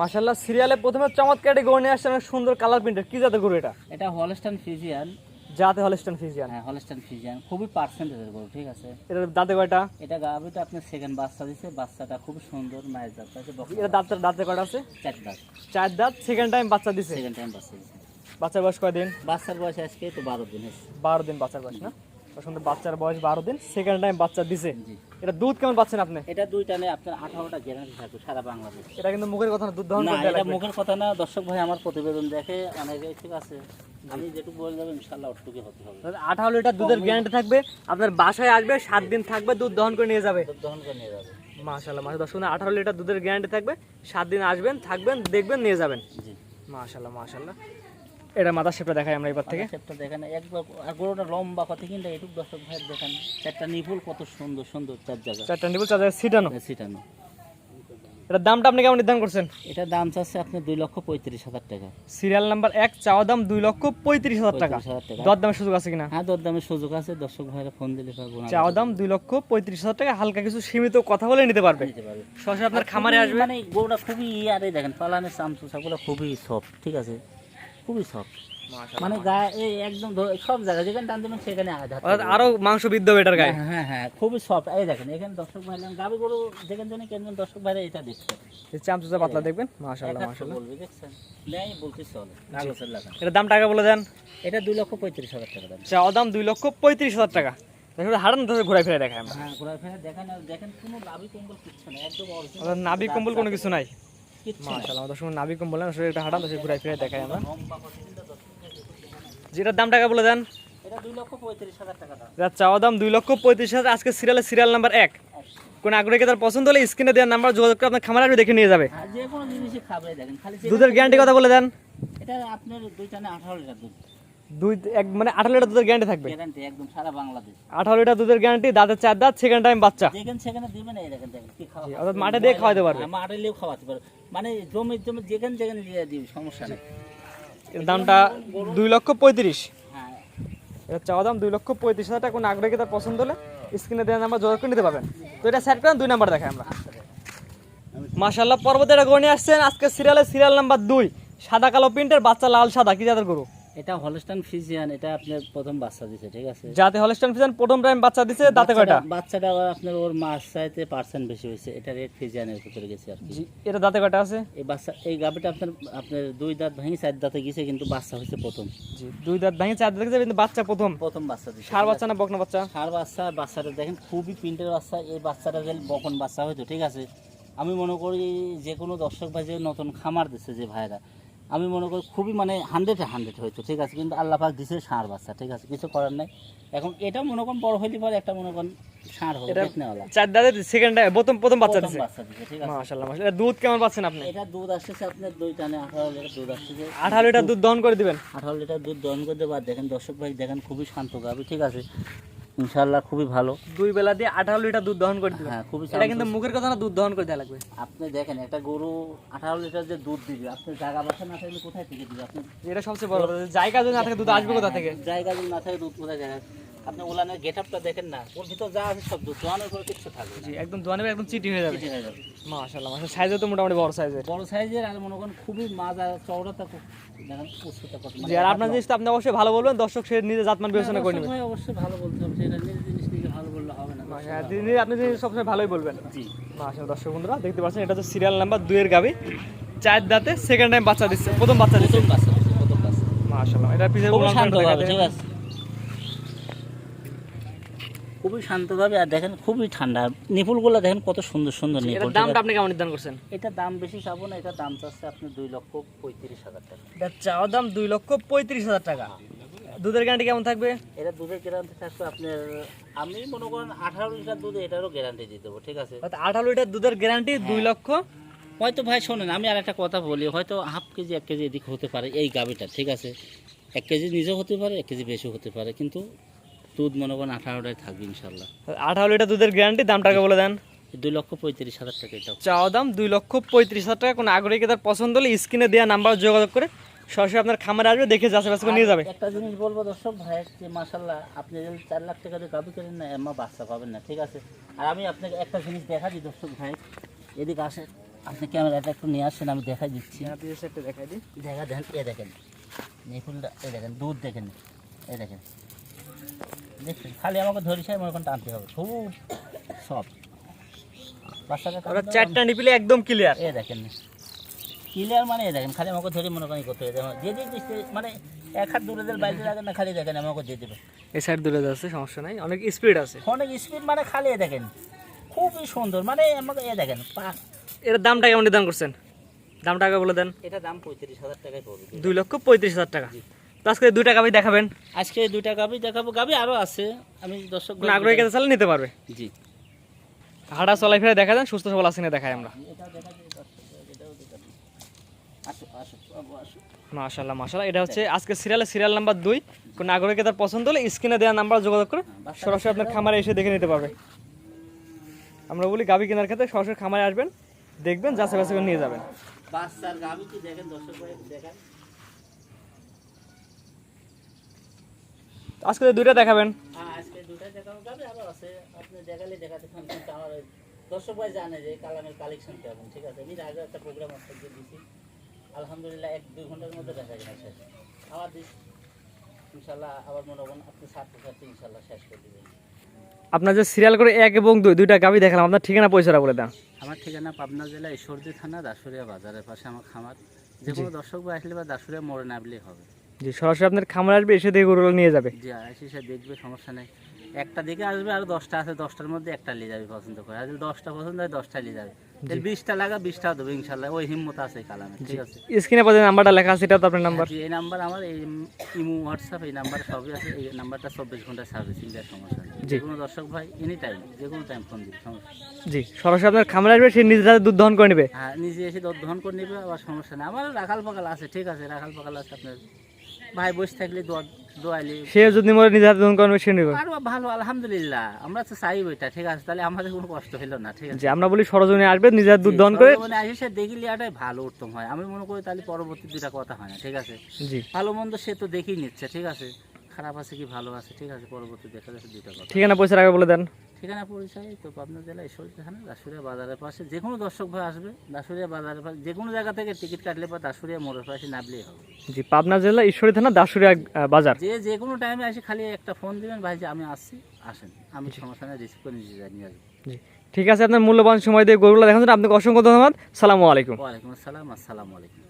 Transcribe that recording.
মাশাল্লাহ সিরিয়ালে প্রথমে চমৎকার একটি গরু নিয়ে আসছে অনেক সুন্দর কালার প্রিন্টের কি জাতের গরু এটা? এটা হলস্টান ফিজিয়ান জাতে হলিস্টন ফিজিয়ান হ্যাঁ হলস্টান ফিজিয়ান খুবই পার্সেন্টেজের গরু ঠিক আছে? এটার দাঁতে কয়টা? এটা গাভিটা আপনার সেকেন্ড বাচ্চা দিছে বাচ্চাটা খুব সুন্দর মায়ের জাত আছে এটা দাঁতে দাঁতে কয়টা আছে? চার দাঁত। চার দাঁত সেকেন্ড টাইম বাচ্চা দিছে? সেকেন্ড টাইম বাচ্চা দিছে। বাচ্চার বয়স কয়দিন? বাচ্চার বয়স আজকে তো বারো দিন বারো দিন বাচ্চার বয়স না? তো সুন্দর বাচ্চার বয়স বারো দিন সেকেন্ড টাইম বাচ্চা দিছে। এটা দুধ কেমন পাচ্ছেন আপনি? এটা দুই টানে আপনার আঠারোটা গ্যারান্টি থাকবে সারা বাংলাদেশ। এটা কিন্তু মুখের কথা না দুধ দহন না এটা মুখের কথা না দর্শক ভাই আমার প্রতিবেদন দেখে অনেকে ঠিক আছে। আমি যেটুকু বলে যাব ইনশাল্লাহ ওটুকুই হতে হবে। আঠারো লিটার দুধের গ্যারান্টি থাকবে আপনার বাসায় আসবে সাত দিন থাকবে দুধ দহন করে নিয়ে যাবে। দুধ দহন করে নিয়ে যাবে। মাশাল্লাহ মাসে দশ আঠারো লিটার দুধের গ্যারান্টি থাকবে সাত দিন আসবেন থাকবেন দেখবেন নিয়ে যাবেন। জি। মাশাল্লাহ মাশাল্লাহ এটা মাথা শেপটা দেখাই আমরা এবার থেকে। সেপটা দেখেন একবার আর গরুটা লম্বা কত কিন্তু এটুক দর্শক ভাই দেখেন চারটা নিপুল কত সুন্দর সুন্দর চার জায়গা চারটা নিবল চার জায়গায় সিটানো সিটানো এটার দামটা আপনি কেমন নির্ধারণ করছেন? এটার দাম চাচ্ছে আপনি দুই লক্ষ পঁয়ত্রিশ হাজার টাকা। সিরিয়াল নাম্বার এক চাওয়া দাম দুই লক্ষ পঁয়ত্রিশ হাজার টাকা। দর দামের সুযোগ আছে কিনা? হ্যাঁ দর দামের সুযোগ আছে দর্শক ভাইরা ফোন দিলে পারব চাওয়া দাম দুই লক্ষ পঁয়ত্রিশ হাজার টাকা হালকা কিছু সীমিত কথা বলে নিতে পারবে। সরাসরি আপনার খামারে আসবে। মানে গরুটা খুবই ইয়ারে দেখেন পালানের চামচুসাগুলো খুবই সফট ঠিক আছে? খুবই সফট মানে গায়ে একদম সব জায়গায় যেখানে টান দেবেন সেখানে আঘাত আরও মাংস বৃদ্ধ হবে এটার গায়ে। হ্যাঁ হ্যাঁ হ্যাঁ খুবই সফট এই দেখেন এখানে দর্শক ভাই গাবি গরু যেন কেন দর্শক ভাইরা এটা দেখছে। এই চামচুচা পাতলা দেখবেন? মাশাল্লাহ এক হাত দেখছেন? নেই বলতে চলে কাগজের লাগা এটা দাম টাকা বলে দেন? এটা দুই লক্ষ পঁয়ত্রিশ হাজার টাকা দাম। চাওয়া দাম দুই লক্ষ পঁয়ত্রিশ হাজার টাকা। দেখুন হারান ধরে ঘুরাই ফিরে দেখায় হ্যাঁ ঘোরা ফেরা দেখেন আর দেখেন কোনো লাভি কম্বল কিচ্ছু না একদম original অর্থাৎ কম্বল কোনো কিছু নাই। নাভি একটা ঘুরাই ফিরে আমরা। যেটার দাম টাকা বলে দেন? দাম। চাওয়া দাম দুই লক্ষ পঁয়ত্রিশ হাজার আজকে সিরিয়ালের সিরিয়াল নাম্বার এক। কোন আগ্রহীকে তার পছন্দ হলে স্ক্রিনে দেওয়ার নাম্বার যোগাযোগ করে আপনার খামারে আসবে দেখে নিয়ে যাবে। দুধের গ্যারান্টি কথা বলে দেন। এটা আপনার দুই টানে আঠারো লিটার দুধ। দুই এক মানে আঠারো লিটার দুধের গ্যারান্টি থাকবে। গ্যারান্টি একদম সারা বাংলাদেশ। আঠারো লিটার দুধের গ্যারান্টি দাঁতের চার দাঁত সেকেন্ড টাইম বাচ্চা। যেখানে সেখানে দিবেন এই দেখেন দেখেন কি খাওয়া অর্থাৎ মাঠে দিয়ে খাওয়াতে পারবে। মাঠে দিয়েও খাওয়াতে পারবে। মানে জমি জমি যেখানে যেখানে দিয়ে দিবি সমস্যা নেই। এর দামটা দুই লক্ষ পঁয়ত্রিশ। হ্যাঁ। চাওয়া দাম দুই লক্ষ পঁয়ত্রিশ হাজার টাকা। কোনো তার পছন্দ হলে স্ক্রিনে নাম্বার যোগাযোগ করে নিতে পারবেন। তো এটা করেন দুই নাম্বার দেখাই আমরা। মাশাল্লাহ পর্বতে একটা গরু নিয়ে আসছেন আজকে সিরিয়ালের সিরিয়াল নাম্বার দুই। সাদা কালো প্রিন্টের বাচ্চা লাল সাদা। কি যাদের গরু? এটা হলস্টান ফিজিয়ান এটা আপনার প্রথম বাচ্চা দিছে ঠিক আছে? যাতে হলস্টাইন ফিজান প্রথম টাইম বাচ্চা দিছে দাঁতে কয়টা? বাচ্চাটা- আপনার ওর মাছ চাইতে পার্সেন্ট বেশি হয়েছে এটা রেড ফিজিয়ানের ভিতরে গেছে আর কি। এটা দাঁতে কয়টা আছে? এই বাচ্চা এই গাভিটা আপনার আপনার দুই দাঁত ভেঙে চার দাঁতে গেছে কিন্তু বাচ্চা হয়েছে প্রথম। জি দুই দাঁত ভাঙে চার দাঁত দেখছে কিন্তু বাচ্চা প্রথম। প্রথম বাচ্চা দিছে সার বাচ্চা না বকনা বাচ্চা? ষাঁড় বাচ্চা বাচ্চাটা দেখেন খুবই প্রিন্টের বাচ্চা এই বাচ্চাটা যদি বকন বাচ্চা হয়তো ঠিক আছে? আমি মনে করি যে কোনো দর্শক ভাই যে নতুন খামার দিচ্ছে যে ভাইরা আমি মনে করি খুবই মানে হান্ড্রেডে হান্ড্রেড হয়তো ঠিক আছে? কিন্তু আল্লাহ পাক দিছে ষাঁড় বাচ্চা ঠিক আছে? কিছু করার নাই। এখন এটা মনে করেন বড় হইলে পরে একটা মনে করেন ষাঁড় হবে চার দাঁতের সেকেন্ড প্রথম প্রথম বাচ্চা দিছে। দুধ কেমন পাচ্ছেন আপনি? এটা দুধ আসতেছে আপনার দুই টানে আঠারো লিটার দুধ লিটার দহন করে দিবেন? আঠারো লিটার দুধ দহন করে দেবো। আর দেখেন দর্শক ভাই দেখেন খুবই শান্ত গাবি ঠিক আছে? ইনশাল্লাহ খুবই ভালো। দুই বেলা দিয়ে আঠারো লিটার দুধ দহন করে দিবেন। হ্যাঁ খুবই এটা কিন্তু মুখের কথা না দুধ দহন করে দেওয়া লাগবে। আপনি দেখেন একটা গরু আঠারো লিটার যে দুধ দিবে আপনি জায়গা বাসা না থাকলে কোথায় থেকে দিবে? আপনি এটা সবচেয়ে বড় জায়গা যদি না থাকে দুধ আসবে কোথা থেকে? জায়গা যদি না থাকে দুধ কোথায় যাবে আপনি ওলানের গেট আপটা দেখেন না ওর ভিতর যা আছে সব দোয়ানোর করে কিছু থাকবে। জি একদম দোয়ানে একদম চিটি হয়ে যাবে। হয়ে সাইজও তো মোটামুটি বড় সাইজের বড় সাইজের আর মনে করেন খুবই মাজা চওড়াটা খুব দেখেন উচ্চতা কত জি আর আপনার জিনিসটা আপনি অবশ্যই ভালো বলবেন দর্শক সে নিজে জাতমান বিবেচনা করে নেবেন। অবশ্যই ভালো বলতে হবে জিনিস নিজে ভালো বললে হবে না। আপনি জিনিস সবসময় ভালোই বলবেন। জি। মাশাল্লাহ দর্শক বন্ধুরা দেখতে পাচ্ছেন এটা হচ্ছে সিরিয়াল নাম্বার দুইয়ের গাবি চার দাঁতে সেকেন্ড টাইম বাচ্চা দিচ্ছে প্রথম বাচ্চা দিচ্ছে। প্রথম বাচ্চা এটা শান্ত ঠিক আছে। খুবই শান্তভাবে আর দেখেন খুবই ঠান্ডা। নিপুলগুলো দেখেন কত সুন্দর সুন্দর নিপুল। দামটা আপনি কেমন নির্ধারণ করছেন? এটা দাম বেশি চাবো না এটা দাম চাচ্ছে আপনি দুই লক্ষ পঁয়ত্রিশ হাজার টাকা। এটা চাওয়া দাম দুই লক্ষ পঁয়ত্রিশ হাজার টাকা। দুধের গ্যারান্টি কেমন থাকবে? এটা দুধের গ্যারান্টি থাকবে আপনার আমি মনে করেন আঠারো লিটার দুধ এটারও গ্যারান্টি দিয়ে দেবো ঠিক আছে? আঠারো লিটার দুধের গ্যারান্টি দুই লক্ষ? হয়তো ভাই শোনেন আমি আর একটা কথা বলি হয়তো হাফ কেজি এক কেজি এদিক হতে পারে এই গাবিটা ঠিক আছে? এক কেজি নিজেও হতে পারে এক কেজি বেশি হতে পারে কিন্তু দুধ মনে করেন আঠারোটায় থাকবে ইনশাল্লাহ আঠারো লিটার দুধের গ্যারান্টি দাম টাকা বলে দেন। দুই লক্ষ পঁয়ত্রিশ হাজার টাকা এটাও চাওয়া দাম দুই লক্ষ পঁয়ত্রিশ হাজার টাকা। কোনো আগ্রহীকে তার পছন্দ হলে স্ক্রিনে দেওয়া নাম্বার যোগাযোগ করে সরাসরি আপনার খামারে আসবে দেখে যাচাই বাছাই করে নিয়ে যাবে। একটা জিনিস বলব দর্শক ভাই যে মাসাল্লাহ আপনি যদি চার লাখ টাকা দিয়ে গাবি করেন না এমা বাচ্চা পাবেন না ঠিক আছে? আর আমি আপনাকে একটা জিনিস দেখা দিই দর্শক ভাই। এদিকে আসে আপনি ক্যামেরাটা একটু নিয়ে আসেন আমি দেখাই দিচ্ছি। দুই সাইডটা দেখাই দিই। দেখা দেখেন এ দেখেন। নিপুলটা এ দেখেন দুধ দেখেন। এ দেখেন। দেখছেন খালি আমাকে ধরিস মনে করেন টানতে হবে। খুব সব। বাচ্চাটা চারটা নিপিলে একদম ক্লিয়ার এ দেখেন ক্লিয়ার মানে এ দেখেন খালি আমাকে ধরে মনে করেন করতে হবে। যে যে মানে এক হাত দূরে দিলে বাইরে রাখেন না খালি দেখেন আমাকে দিয়ে দেবে এই সাইড দূরে যাচ্ছে সমস্যা নাই। অনেক স্পিড আছে। অনেক স্পিড মানে খালি এ দেখেন খুবই সুন্দর। মানে আমাকে এ দেখেন এর দামটা কেমন দাম করছেন? দামটা আগে বলে দেন। এটা দাম পঁয়ত্রিশ হাজার টাকায় পড়বে। দুই লক্ষ পঁয়ত্রিশ হাজার টাকা। আজকে দুইটা গাবি দেখাবেন। আজকে দুইটা গাবি দেখাবো গাবি আরও আছে। আমি দর্শক আগ্রহী কাছে নিতে পারবে। জি। হাঁটা চলাই ফিরে দেখা যান সুস্থ সবল আছে না দেখাই আমরা। মাশাল্লাহ মাশাল্লাহ এটা হচ্ছে আজকে সিরিয়ালে সিরিয়াল নাম্বার দুই। কোনো আগ্রহীকে তার পছন্দ হলে স্ক্রিনে দেওয়া নাম্বার যোগাযোগ করে সরাসরি আপনার খামারে এসে দেখে নিতে পারবে। আমরা বলি গাবি কেনার ক্ষেত্রে সরাসরি খামারে আসবেন দেখবেন যাচাই বাছাই করে নিয়ে যাবেন। বাচ্চার গাবি কি দেখেন? দর্শক ভাই দেখেন। আজকে দুইটা দেখাবেন। হ্যাঁ আজকে দুটা দেখানো যাবে আরও আছে আপনি দেখালে দেখাতে খান কিন্তু আমার ওই দর্শক ভাই জানে যে কালামের কালেকশন কেমন ঠিক আছে? আমি আগে একটা প্রোগ্রাম আপনাকে দিয়েছি আলহামদুলিল্লাহ এক দুই ঘণ্টার মধ্যে দেখা শেষ। দিস ইনশাল্লাহ আবার মনে আপনি ইনশাল্লাহ শেষ করে দেবেন। আপনার যে সিরিয়াল করে এক এবং দুই দুইটা গাবি দেখালাম আপনার ঠিকানা পয়সাটা বলে দেন। আমার ঠিকানা পাবনা জেলা ঈশ্বরদী থানা দাসুরিয়া বাজারের পাশে আমার খামার। যে কোনো দর্শক ভাই আসলে বা দাসুরিয়া মোড়ে নামলেই হবে। জি সরাসরি আপনার খামারে আসবে এসে দেখে গরুগুলো নিয়ে যাবে। যে আসি সে দেখবে সমস্যা নেই। একটা দিকে আসবে আর দশটা আছে দশটার মধ্যে একটা নিয়ে যাবে পছন্দ করে। আর যদি দশটা পছন্দ হয় দশটা নিয়ে যাবে। তাহলে বিশটা লাগা বিশটা দেবে ইনশাল্লাহ। ওই হিম্মত আছে কালামে ঠিক আছে? স্ক্রিনে যে নাম্বারটা লেখা আছে এটা তো আপনার নাম্বার। এই নাম্বার আমার এই ইমো হোয়াটসঅ্যাপ এই নাম্বার সবই আছে। এই নাম্বারটা চব্বিশ ঘণ্টা সার্ভিসিং দেওয়ার সমস্যা নেই। যে কোনো দর্শক ভাই এনি টাইম যে কোনো টাইম ফোন দিবে সমস্যা জি সরাসরি আপনার খামারে আসবে সে নিজের হাতে দুধ দহন করে নেবে। হ্যাঁ নিজে এসে দুধ দহন করে নেবে আবার সমস্যা নেই। আমার রাখাল পাকাল আছে ঠিক আছে রাখাল পাকাল আছে আপনার। ভাই বসে থাকলে সে যদি মরে নিজের হাতে দহন করে সে নেবে। আরও ভালো আলহামদুলিল্লাহ। আমরা তো চাই ওইটা ঠিক আছে? তাহলে আমাদের কোনো কষ্ট হলো না ঠিক আছে? আমরা বলি সরজনে আসবে নিজের হাতে দুধ করে মানে আসে সে দেখি লিয়াটাই ভালো উত্তম হয়। আমি মনে করি তাহলে পরবর্তী দুটা কথা হয় না ঠিক আছে? জি। ভালো মন্দ সে তো দেখেই নিচ্ছে ঠিক আছে? খারাপ আছে কি ভালো আছে ঠিক আছে? পরবর্তী দেখা যাচ্ছে দুইটা কথা। ঠিকানা পয়সা আগে বলে দেন। ঠিকানা পরিচয় তো পাবনা জেলা ঈশ্বরী থানা দাসুরিয়া বাজারের পাশে যে কোনো দর্শক ভাই আসবে দাসুরিয়া বাজারের পাশে যে কোনো জায়গা থেকে টিকিট কাটলে বা দাসুরিয়া মোড়ের পাশে নামলেই হবে। জি পাবনা জেলা ঈশ্বরী থানা দাসুরিয়া বাজার। যে যে কোনো টাইমে এসে খালি একটা ফোন দিবেন ভাই যে আমি আসছি আসেন। আমি সমস্যা রিসিভ করে নিজে যাই নিয়ে আসব। জি। ঠিক আছে আপনার মূল্যবান সময় দিয়ে গরুগুলো দেখার জন্য আপনাকে অসংখ্য ধন্যবাদ। সালামু আলাইকুম। ওয়ালাইকুম আসসালাম আসসালামু আলাইকুম।